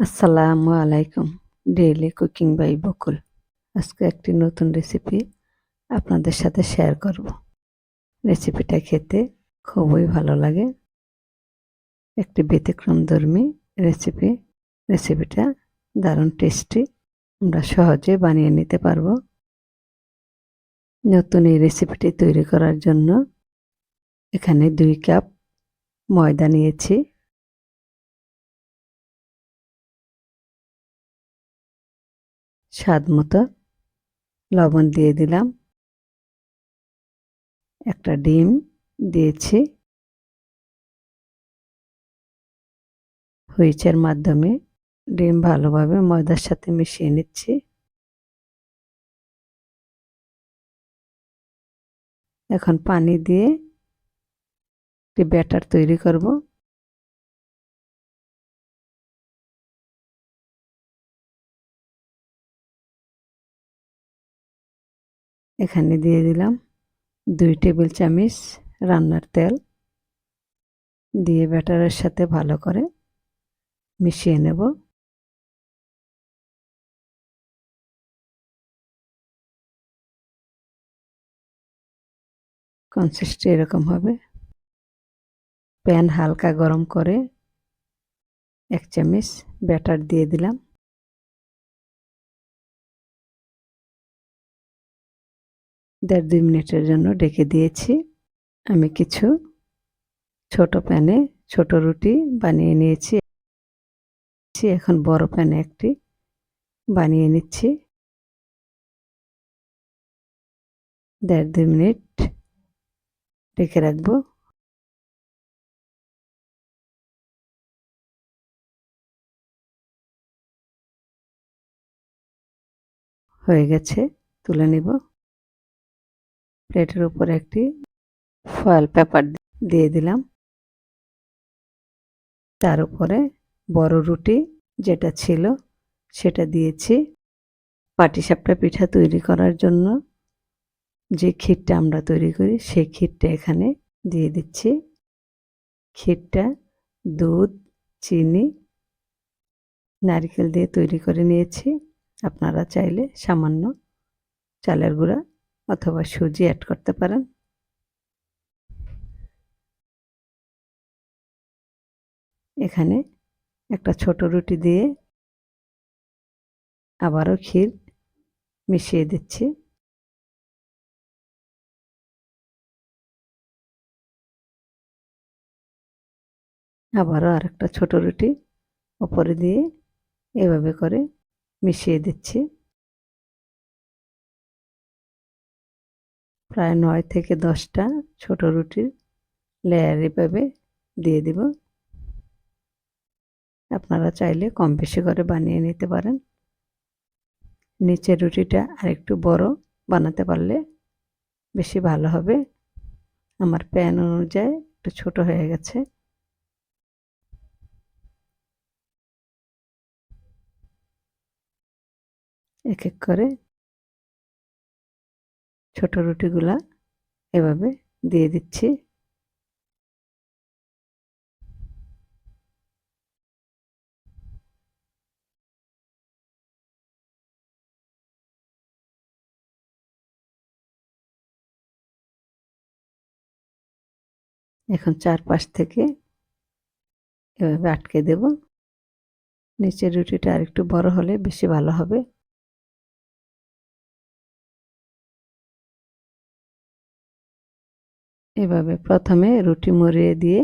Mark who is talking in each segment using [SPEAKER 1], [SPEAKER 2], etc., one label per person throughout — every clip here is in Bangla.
[SPEAKER 1] আসসালামু আলাইকুম ডেইলি কুকিং বাই বকুল। আজকে একটি নতুন রেসিপি আপনাদের সাথে শেয়ার করব। রেসিপিটা খেতে খুবই ভালো লাগে। একটি ব্যতিক্রমধর্মী রেসিপি রেসিপিটা দারুণ টেস্টি আমরা সহজে বানিয়ে নিতে পারব। নতুন এই রেসিপিটি তৈরি করার জন্য এখানে দুই কাপ ময়দা নিয়েছি। স্বাদ মতো লবণ দিয়ে দিলাম। একটা ডিম দিয়েছি। হুইচের মাধ্যমে ডিম ভালোভাবে ময়দার সাথে মিশিয়ে নিচ্ছি। এখন পানি দিয়ে একটি ব্যাটার তৈরি করব। এখানে দিয়ে দিলাম দুই টেবিল চামচ রান্নার তেল। দিয়ে ব্যাটারের সাথে ভালো করে মিশিয়ে নেব। কনসিস্ট এরকম হবে। প্যান হালকা গরম করে এক চামচ ব্যাটার দিয়ে দিলাম। দেড় দুই মিনিটের জন্য ডেকে দিয়েছি। আমি কিছু ছোট প্যানে ছোট রুটি বানিয়ে নিয়েছি। এখন বড় প্যানে একটি বানিয়ে নিচ্ছি। দেড় দুই মিনিট রেখে রাখব। হয়ে গেছে, তুলে নিব। প্লেটের উপর একটি ফয়েল পেপার দিয়ে দিলাম। তার উপরে বড় রুটি যেটা ছিল সেটা দিয়েছি। পাটিসাপটা পিঠা তৈরি করার জন্য যে ক্ষীরটা আমরা তৈরি করি সেই ক্ষীরটা এখানে দিয়ে দিচ্ছি। ক্ষীরটা দুধ, চিনি, নারকেল দিয়ে তৈরি করে নিয়েছি। আপনারা চাইলে সামান্য চালের গুঁড়া অথবা সুজি অ্যাড করতে পারেন। এখানে একটা ছোট রুটি দিয়ে আবারও ক্ষীর মিশিয়ে দিচ্ছি। আবারও আরেকটা ছোট রুটি ওপরে দিয়ে এভাবে করে মিশিয়ে দিচ্ছি। প্রায় নয় থেকে দশটা ছোট রুটির লেয়ার এভাবে দিয়ে দিব। আপনারা চাইলে কম বেশি করে বানিয়ে নিতে পারেন। নিচের রুটিটা আরেকটু বড় বানাতে পারলে বেশি ভালো হবে। আমার প্যান অনুযায়ী একটু ছোট হয়ে গেছে। এক এক করে ছোট রুটিগুলা এভাবে দিয়ে দিচ্ছি। এখন চারপাশ থেকে এভাবে আটকে দেব। নিচের রুটিটা আরেকটু বড় হলে বেশি ভালো হবে। এভাবে প্রথমে রুটি মরিয়ে দিয়ে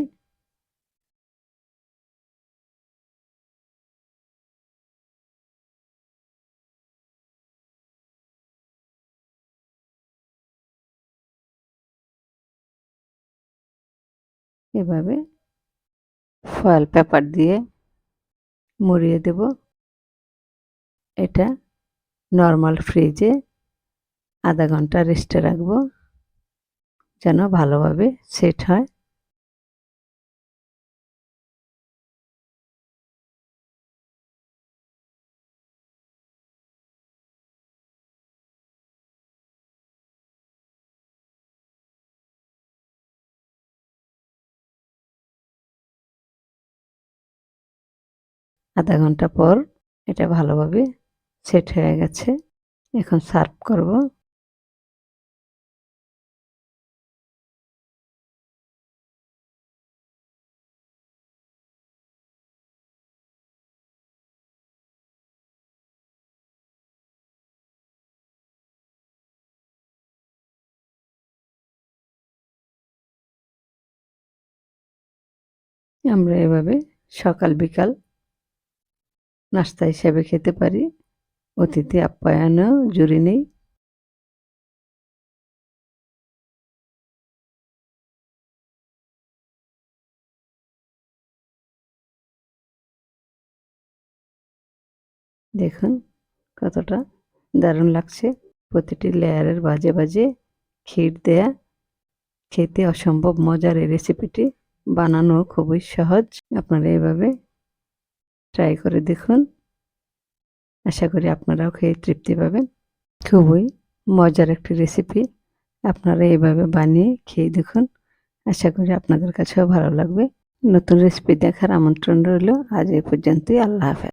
[SPEAKER 1] এভাবে ফয়েল পেপার দিয়ে মুড়িয়ে দেব। এটা নর্মাল ফ্রিজে আধা ঘণ্টা রেস্টে রাখব। যেন ভালোভাবে সেট হয়। আধা ঘণ্টা পর এটা ভালোভাবে সেট হয়ে গেছে। এখন সার্ভ করব। আমরা এভাবে সকাল বিকাল নাস্তা হিসাবে খেতে পারি। অতিথি আপ্যায়নেও জুড়ি নেই। দেখুন কতটা দারুণ লাগছে। প্রতিটি লেয়ারের বাজে বাজে ক্ষীর দেয়া। খেতে অসম্ভব মজার এই রেসিপিটি বানানো খুবই সহজ। আপনারা এভাবে ট্রাই করে দেখুন। আশা করি আপনারাও খেয়ে তৃপ্তি পাবেন। খুবই মজার একটি রেসিপি আপনারা এভাবে বানিয়ে খেয়ে দেখুন। আশা করি আপনাদের কাছেও ভালো লাগবে। নতুন রেসিপি দেখার আমন্ত্রণ রইল। আজ এই পর্যন্তই। আল্লাহ হাফেজ।